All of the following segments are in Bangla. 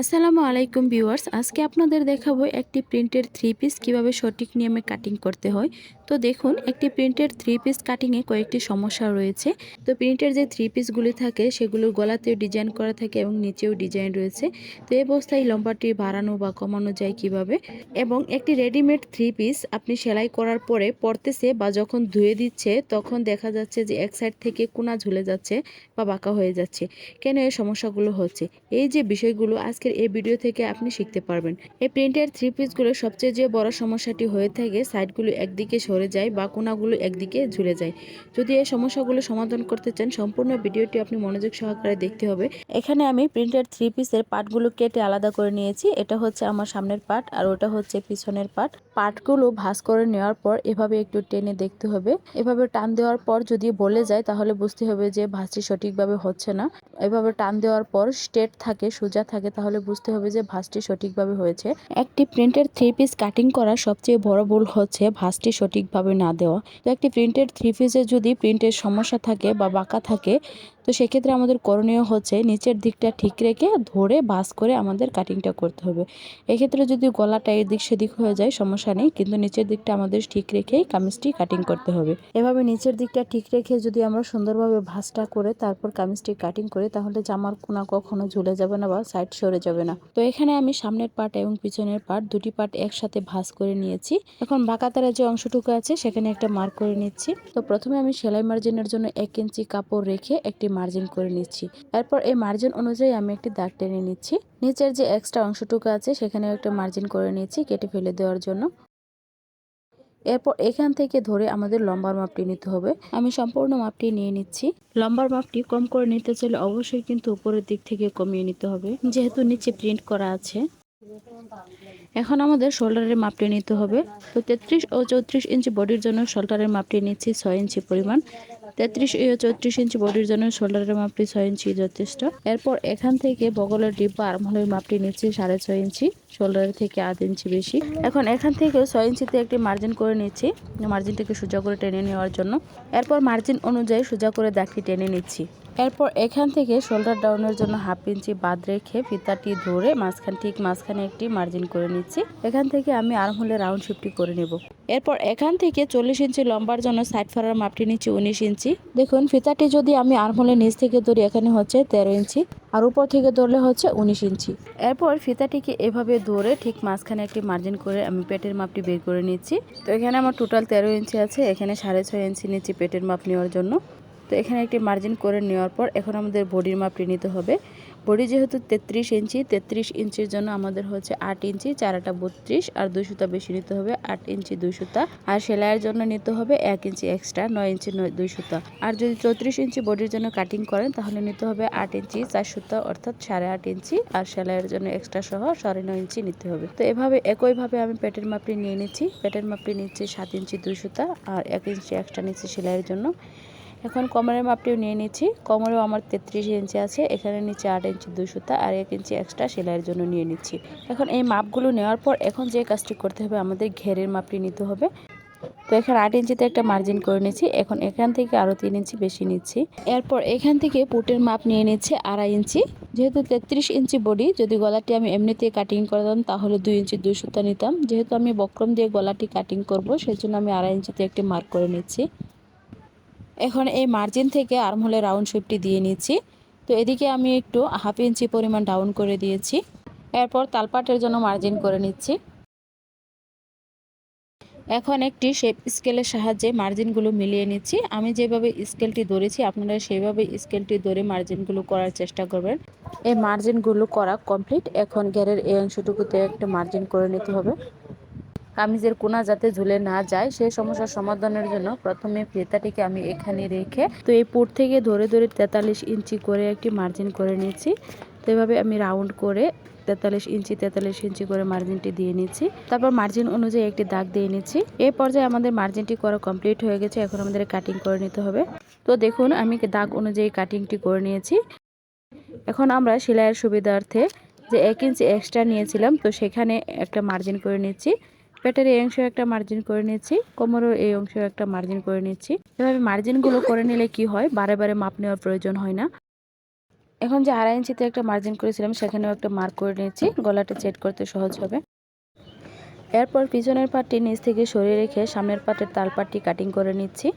আসসালামু আলাইকুম ভিউয়ার্স, আজকে আপনাদের দেখাবো একটি প্রিন্টের থ্রি পিস কীভাবে সঠিক নিয়মে কাটিং করতে হয়। তো দেখুন, একটি প্রিন্টের থ্রি পিস কাটিংয়ে কয়েকটি সমস্যা রয়েছে। তো প্রিন্টের যে থ্রি পিসগুলি থাকে সেগুলোর গলাতেও ডিজাইন করা থাকে এবং নিচেও ডিজাইন রয়েছে। তো এই অবস্থায় লম্বাটি বাড়ানো বা কমানো যায় কীভাবে? এবং একটি রেডিমেড থ্রি পিস আপনি সেলাই করার পরে পরতেছে বা যখন ধুয়ে দিচ্ছে, তখন দেখা যাচ্ছে যে এক সাইড থেকে কোনা ঝুলে যাচ্ছে বা বাঁকা হয়ে যাচ্ছে। কেন এই সমস্যাগুলো হচ্ছে? এই যে বিষয়গুলো আজকের এই ভিডিও থেকে আপনি শিখতে পারবেন। এই প্রিন্টের থ্রি পিসগুলোর সবচেয়ে যে বড় সমস্যাটি হয়ে থাকে সাইডগুলো একদিকে সরে যায় বা কোনাগুলো একদিকে ঝুলে যায়। যদি এই সমস্যাগুলো সমাধান করতে চান, সম্পূর্ণ ভিডিওটি আপনি মনোযোগ সহকারে দেখতে হবে। এখানে আমি প্রিন্টের থ্রি পিসের পার্টগুলো কেটে আলাদা করে নিয়েছি। এটা হচ্ছে আমার সামনের পার্ট আর ওটা হচ্ছে পিছনের পার্ট পার্টগুলো ভাঁজ করে নেওয়ার পর এভাবে একটু টেনে দেখতে হবে। এভাবে টান দেওয়ার পর যদি বলে যায়, তাহলে বুঝতে হবে যে ভাঁজটি সঠিকভাবে হচ্ছে না। এভাবে টান দেওয়ার পর স্ট্রেট থাকে, সোজা থাকে, তাহলে বুঝতে হবে যে ভাঁজটি সঠিকভাবে হয়েছে। একটি প্রিন্টের থ্রি পিস কাটিং করা সবচেয়ে বড় ভুল হচ্ছে ভাঁজটি সঠিকভাবে না দেওয়া। তো একটি প্রিন্টের থ্রি পিসে যদি প্রিন্টের সমস্যা থাকে বা বাঁকা থাকে তো সেক্ষেত্রে আমাদের করণীয় হচ্ছে নিচের দিকটা ঠিক রেখে ধরে বাস করে আমাদের কাটিংটা করতে হবে। এক্ষেত্রে যদি গলাটা এদিক সেদিক হয়ে যায়, সমস্যা নেই। কিন্তু নিচের দিকটা আমাদের ঠিক রেখেই কামিজটি কাটিং করতে হবে। এভাবে নিচের দিকটা ঠিক রেখে যদি আমরা সুন্দরভাবে ভাঁজটা করে তারপর কামিজটি কাটিং করি, তাহলে জামার কোনা কখনো ঝুলে যাবে না বা সাইড সরে যাবে না। তো এখানে আমি সামনের পার্ট এবং পিছনের পার্ট দুটি পার্ট একসাথে ভাঁজ করে নিয়েছি। এখন বাঁকাতারা যে অংশটুকু আছে, সেখানে একটা মার্ক করে নিচ্ছি। তো প্রথমে আমি সেলাই মার্জিনের জন্য এক ইঞ্চি কাপড় রেখে একটি মার্জিন করে নিচ্ছি। এরপর এই মার্জিন অনুযায়ী আমি একটি দাগ টেনে নিচ্ছি। নিচের যে এক্সট্রা অংশটুকু আছে, সেখানেও একটা মার্জিন করে নিচ্ছি কেটে ফেলে দেওয়ার জন্য। এরপর এখান থেকে ধরে আমাদের লম্বার মাপটি নিতে হবে। আমি সম্পূর্ণ মাপটি নিয়ে নিচ্ছি। লম্বার মাপটি কম করে নিতে চাইলে অবশ্যই কিন্তু উপরের দিক থেকে কমিয়ে নিতে হবে। যেহেতু নিচে প্রিন্ট করা আছে। এখন আমাদের শোল্ডারের মাপটি নিতে হবে। তো তেত্রিশ ও চৌত্রিশ ইঞ্চি বডির জন্য শোল্ডারের মাপটি নিচ্ছি ছয় ইঞ্চি পরিমাণ। তেত্রিশ চৌত্রিশ ইঞ্চি বডির জন্য শোল্ডারের মাপটি ছয় ইঞ্চি যথেষ্ট। এরপর এখান থেকে বগলের ডিব্বা আর্মহলের মাপটি নিচ্ছি সাড়ে ছয় ইঞ্চি, শোল্ডারের থেকে আধ ইঞ্চি বেশি। এখন এখান থেকে ছয় ইঞ্চিতে একটি মার্জিন করে নিচ্ছি মার্জিনটিকে সোজা করে টেনে নেওয়ার জন্য। এরপর মার্জিন অনুযায়ী সোজা করে দাগটি টেনে নিচ্ছি। এরপর এখান থেকে শোল্ডার ডাউনের জন্য হাফ ইঞ্চি বাদ রেখে ফিতাটি ধরে মাঝখান, ঠিক মাঝখানে একটি মার্জিন করে নিচ্ছি। এখান থেকে আমি আর্মহোলে রাউন্ড শিফটি করে নেব। এরপর এখান থেকে চল্লিশ ইঞ্চি লম্বার জন্য সাইড ফারার মাপটি নিচ্ছি উনিশ ইঞ্চি। দেখুন, ফিতাটি যদি আমি আর্মহোলের নিচ থেকে ধরি, এখানে হচ্ছে তেরো ইঞ্চি, আর উপর থেকে ধরলে হচ্ছে উনিশ ইঞ্চি। এরপর ফিতাটিকে এভাবে ধরে ঠিক মাঝখানে একটি মার্জিন করে আমি পেটের মাপটি বের করে নিচ্ছি। তো এখানে আমার টোটাল তেরো ইঞ্চি আছে, এখানে সাড়ে ছয় ইঞ্চি নিচ্ছি পেটের মাপ নেওয়ার জন্য। তো এখানে একটি মার্জিন করে নেওয়ার পর এখন আমাদের বডির মাপটি নিতে হবে। বডি যেহেতু তেত্রিশ ইঞ্চি, তেত্রিশ ইঞ্চির জন্য আমাদের হচ্ছে আট ইঞ্চি, চারাটা বত্রিশ আর দুই সুতা বেশি নিতে হবে, আট ইঞ্চি দুই সুতা। আর সেলাইয়ের জন্য নিতে হবে এক ইঞ্চি এক্সট্রা নয় ইঞ্চি দুই সুতা। আর যদি চৌত্রিশ ইঞ্চি বডির জন্য কাটিং করেন, তাহলে নিতে হবে আট ইঞ্চি চার সুতা, অর্থাৎ সাড়ে আট ইঞ্চি। আর সেলাইয়ের জন্য এক্সট্রা সহ সাড়ে নয় ইঞ্চি নিতে হবে। তো এভাবে, একইভাবে আমি পেটের মাপটি নিয়ে নিচ্ছি। পেটের মাপটি নিচ্ছি সাত ইঞ্চি দুই সুতা আর এক ইঞ্চি এক্সট্রা নিচ্ছি সেলাইয়ের জন্য। এখন কোমরের মাপটিও নিয়ে নিচ্ছি। কোমরেও আমার তেত্রিশ ইঞ্চি আছে, এখানে নিচে আট ইঞ্চি দুই সুতা আর এক ইঞ্চি এক্সট্রা সেলাইয়ের জন্য নিয়ে নিচ্ছি। এখন এই মাপগুলো নেওয়ার পর এখন যে কাজটি করতে হবে, আমাদের ঘেরের মাপটি নিতে হবে। তো এখানে আট ইঞ্চিতে একটা মার্জিন করে নিচ্ছি, এখন এখান থেকে আরও তিন ইঞ্চি বেশি নিচ্ছি। এরপর এখান থেকে পুটের মাপ নিয়ে নিচ্ছে আড়াই ইঞ্চি। যেহেতু তেত্রিশ ইঞ্চি বডি, যদি গলাটি আমি এমনিতে কাটিং করতাম তাহলে দুই ইঞ্চি দুই সুতা নিতাম। যেহেতু আমি বক্রম দিয়ে গলাটি কাটিং করব সেই জন্য আমি আড়াই ইঞ্চিতে একটি মার্ক করে নিচ্ছি। এখন এই মার্জিন থেকে আর্মহোলে রাউন্ড শেপটি দিয়ে নিচ্ছি। তো এদিকে আমি একটু হাফ ইঞ্চি পরিমাণ ডাউন করে দিয়েছি। এরপর তালপাটের জন্য মার্জিন করে নিচ্ছি। এখন একটি শেপ স্কেলের সাহায্যে মার্জিনগুলো মিলিয়ে নিচ্ছি। আমি যেভাবে স্কেলটি ধরেছি, আপনারা সেভাবে স্কেলটি ধরে মার্জিনগুলো করার চেষ্টা করবেন। এই মার্জিনগুলো করা কমপ্লিট এখন গ্যারের এই অংশটুকুতে একটা মার্জিন করে নিতে হবে। কামিজের কোনা যাতে ঝুলে না যায়, সেই সমস্যার সমাধানের জন্য প্রথমে ফিতাটিকে আমি এখানে রেখে, তো এই পুট থেকে ধরে ধরে তেতাল্লিশ ইঞ্চি করে একটি মার্জিন করে নিচ্ছি তো এভাবে আমি রাউন্ড করে তেতাল্লিশ ইঞ্চি তেতাল্লিশ ইঞ্চি করে মার্জিনটি দিয়ে নিচ্ছি তারপর মার্জিন অনুযায়ী একটি দাগ দিয়ে নিচ্ছি এই পর্যায়ে আমাদের মার্জিনটি করা কমপ্লিট হয়ে গেছে। এখন আমাদের কাটিং করে নিতে হবে। তো দেখুন, আমি দাগ অনুযায়ী কাটিংটি করে নিয়েছি। এখন আমরা সেলাইয়ের সুবিধার্থে যে এক ইঞ্চি এক্সট্রা নিয়েছিলাম, তো সেখানে একটা মার্জিন করে নিচ্ছি। পেটের এই অংশ একটা মার্জিন করে নিচ্ছি কোমরের এই অংশ একটা মার্জিন করে নিচ্ছি এভাবে মার্জিনগুলো করে নিলে কি হয়? বারে বারে মাপ নেওয়ার প্রয়োজন হয় না। এখন যে আড়াই ইঞ্চিতে একটা মার্জিন করেছিলাম, সেখানেও একটা মার্ক করে নিয়েছি। গলাটা সেট করতে সহজ হবে। এরপর পিছনের পাটটি নিচ থেকে সরিয়ে রেখে সামনের পাটের তাল পাটটি কাটিং করে নিচ্ছি।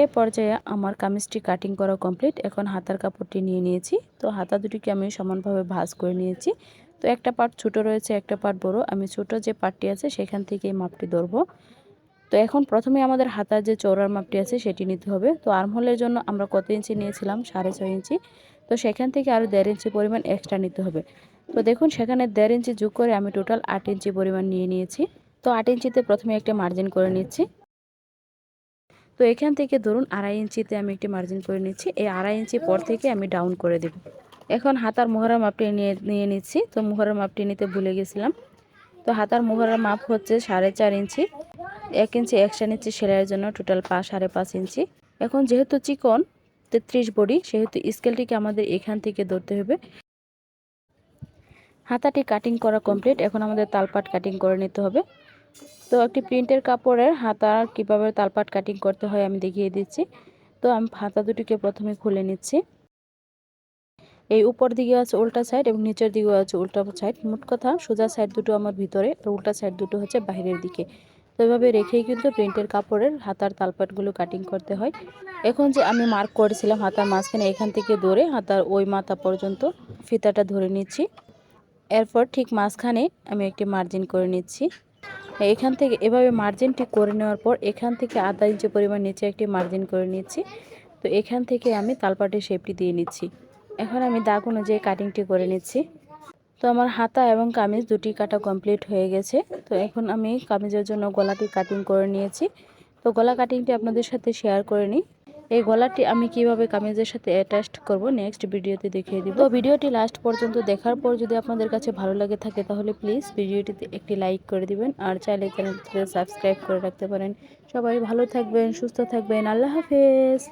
এ পর্যায়ে আমার কামিজটি কাটিং করা কমপ্লিট এখন হাতার কাপড়টি নিয়ে নিয়েছি। তো হাতা দুটিকে আমি সমানভাবে ভাঁজ করে নিয়েছি। তো একটা পার্ট ছোট রয়েছে, একটা পার্ট বড়। আমি ছোট যে পার্টটি আছে, সেখান থেকে এই মাপটি ধরবো। তো এখন প্রথমে আমাদের হাতার যে চৌড়ার মাপটি আছে, সেটি নিতে হবে। তো আর্মহোলের জন্য আমরা কত ইঞ্চি নিয়েছিলাম? সাড়ে ছয় ইঞ্চি। তো সেখান থেকে আরও দেড় ইঞ্চি পরিমাণ এক্সট্রা নিতে হবে। তো দেখুন, সেখানে দেড় ইঞ্চি যোগ করে আমি টোটাল আট ইঞ্চি পরিমাণ নিয়ে নিয়েছি। তো আট ইঞ্চিতে প্রথমে একটা মার্জিন করে নিচ্ছি। তো এখান থেকে ধরুন, আড়াই ইঞ্চিতে আমি একটি মার্জিন করে নিচ্ছি। এই আড়াই ইঞ্চি পর থেকে আমি ডাউন করে দেব। এখন হাতার মোহরার মাপটি নিয়ে নিয়ে নিচ্ছি। তো মোহরার মাপটি নিতে ভুলে গেছিলাম। তো হাতার মোহরার মাপ হচ্ছে সাড়ে চার ইঞ্চি। এক ইঞ্চি এক্সট্রা নিচ্ছি সেলাইয়ের জন্য টোটাল পাঁচ সাড়ে পাঁচ ইঞ্চি। এখন যেহেতু চিকন, তেত্রিশ বডি, সেহেতু স্কেলটিকে আমাদের এখান থেকে ধরতে হবে। হাতাটি কাটিং করা কমপ্লিট এখন আমাদের তালপাট কাটিং করে নিতে হবে। তো একটি প্রিন্টের কাপড়ের হাতা কীভাবে তালপাট কাটিং করতে হয় আমি দেখিয়ে দিচ্ছি। তো আমি হাতা দুটিকে প্রথমে খুলে নিচ্ছি। এই উপর দিকে আছে উল্টা সাইড এবং নিচের দিকেও আছে উল্টা সাইড মোট কথা, সোজা সাইড দুটো আমার ভিতরে আর উল্টা সাইড দুটো হচ্ছে বাইরের দিকে। তো এভাবে রেখেই কিন্তু প্রিন্টের কাপড়ের হাতার তালপাটগুলো কাটিং করতে হয়। এখন যে আমি মার্ক করেছিলাম হাতার মাঝখানে এখান থেকে ধরে হাতার ওই মাথা পর্যন্ত ফিতাটা ধরে নিচ্ছি। এরপর ঠিক মাঝখানে আমি একটি মার্জিন করে নিচ্ছি। এখান থেকে এভাবে মার্জিনটি করে নেওয়ার পর এখান থেকে আধা ইঞ্চি পরিমাণ নিচে একটি মার্জিন করে নিচ্ছি। তো এখান থেকে আমি তালপাটের শেপটি দিয়ে নিচ্ছি। এখন আমি দাগ অনুযায়ী কাটিংটি করে নিচ্ছি। তো আমার হাতা এবং কামিজ দুটি কাটা কমপ্লিট হয়ে গেছে। তো এখন আমি কামিজের জন্য গলাটি কাটিং করে নিয়েছি। তো গলা কাটিংটি আপনাদের সাথে শেয়ার করে নিই। এই গলাটি আমি কীভাবে কামিজের সাথে অ্যাটাচড করব নেক্সট ভিডিওতে দেখিয়ে দিব। তো ভিডিওটি লাস্ট পর্যন্ত দেখার পর যদি আপনাদের কাছে ভালো লাগে থাকে তাহলে প্লিজ ভিডিওটিতে একটি লাইক করে দিবেন আর চাইলে চ্যানেলটিতে সাবস্ক্রাইব করে রাখতে পারেন। সবাই ভালো থাকবেন, সুস্থ থাকবেন, আল্লাহ হাফেজ।